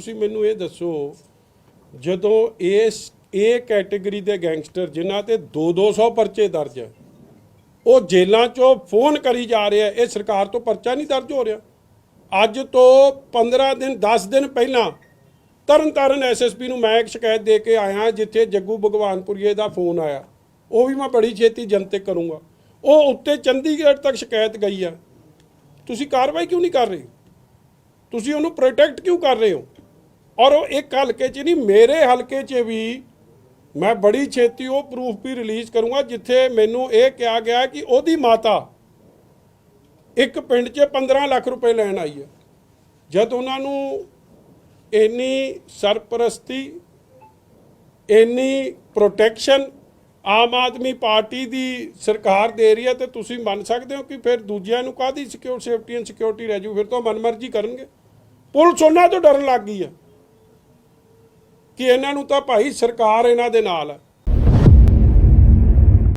ਤੁਸੀਂ ਮੈਨੂੰ ਇਹ ਦੱਸੋ, ਜਦੋਂ ਇਸ, ਇਹ ਕੈਟਾਗਰੀ ਦੇ ਗੈਂਗਸਟਰ ਜਿਨ੍ਹਾਂ ਤੇ 2-200 ਪਰਚੇ ਦਰਜ ਹੈ ਉਹ ਜੇਲ੍ਹਾਂ 'ਚੋਂ ਫੋਨ ਕਰੀ ਜਾ ਰਿਹਾ, ਇਹ ਸਰਕਾਰ ਤੋਂ ਪਰਚਾ ਨਹੀਂ ਦਰਜ ਹੋ ਰਿਹਾ। ਅੱਜ ਤੋਂ 15 ਦਿਨ 10 ਦਿਨ ਪਹਿਲਾਂ ਤਰਨਤਾਰਨ ਐਸਐਸਪੀ ਨੂੰ ਮੈਂ ਇੱਕ ਸ਼ਿਕਾਇਤ ਦੇ ਕੇ ਆਇਆ, ਜਿੱਥੇ ਜੱਗੂ ਭਗਵਾਨਪੁਰੀਏ ਦਾ ਫੋਨ ਆਇਆ। ਉਹ ਵੀ ਮੈਂ ਬੜੀ ਛੇਤੀ ਜਨਤਕ ਕਰੂੰਗਾ। ਉਹ ਉੱਤੇ ਚੰਡੀਗੜ੍ਹ ਤੱਕ ਸ਼ਿਕਾਇਤ ਗਈ ਆ। ਤੁਸੀਂ ਕਾਰਵਾਈ ਕਿਉਂ ਨਹੀਂ ਕਰ ਰਹੇ? ਤੁਸੀਂ ਉਹਨੂੰ ਪ੍ਰੋਟੈਕਟ ਕਿਉਂ ਕਰ ਰਹੇ ਹੋ? ਔਰ ਉਹ ਇੱਕ ਹਲਕੇ 'ਚ ਨਹੀਂ, ਮੇਰੇ ਹਲਕੇ 'ਚ ਵੀ ਮੈਂ ਬੜੀ ਛੇਤੀ ਉਹ ਪ੍ਰੂਫ ਵੀ ਰਿਲੀਜ਼ ਕਰੂੰਗਾ, ਜਿੱਥੇ ਮੈਨੂੰ ਇਹ ਕਿਹਾ ਗਿਆ ਕਿ ਉਹਦੀ ਮਾਤਾ ਇੱਕ ਪਿੰਡ 'ਚ 15 ਲੱਖ ਰੁਪਏ ਲੈਣ ਆਈ ਹੈ। ਜਦ ਉਹਨਾਂ ਨੂੰ ਇੰਨੀ ਸਰਪ੍ਰਸਤੀ, ਇੰਨੀ ਪ੍ਰੋਟੈਕਸ਼ਨ ਆਮ ਆਦਮੀ ਪਾਰਟੀ ਦੀ ਸਰਕਾਰ ਦੇ ਰਹੀ ਹੈ, ਤੇ ਤੁਸੀਂ ਮੰਨ ਸਕਦੇ ਹੋ ਕਿ ਫਿਰ ਦੂਜਿਆਂ ਨੂੰ ਕਾਹਦੀ ਸਿਕਿਉਰ ਸੇਫਟੀ ਐਂਡ ਸਿਕਿਉਰਿਟੀ ਰਹਿ ਜੂ? ਫਿਰ ਤਾਂ ਉਹ ਮਨਮਰਜ਼ੀ ਕਰਨਗੇ। ਪੁਲਿਸ ਉਹਨਾਂ ਤੋਂ ਡਰਨ ਲੱਗ ਗਈ ਹੈ। ਕਿ ਇਹਨਾਂ ਨੂੰ ਤਾਂ ਭਾਈ ਸਰਕਾਰ ਇਹਨਾਂ ਦੇ ਨਾਲ ਹੈ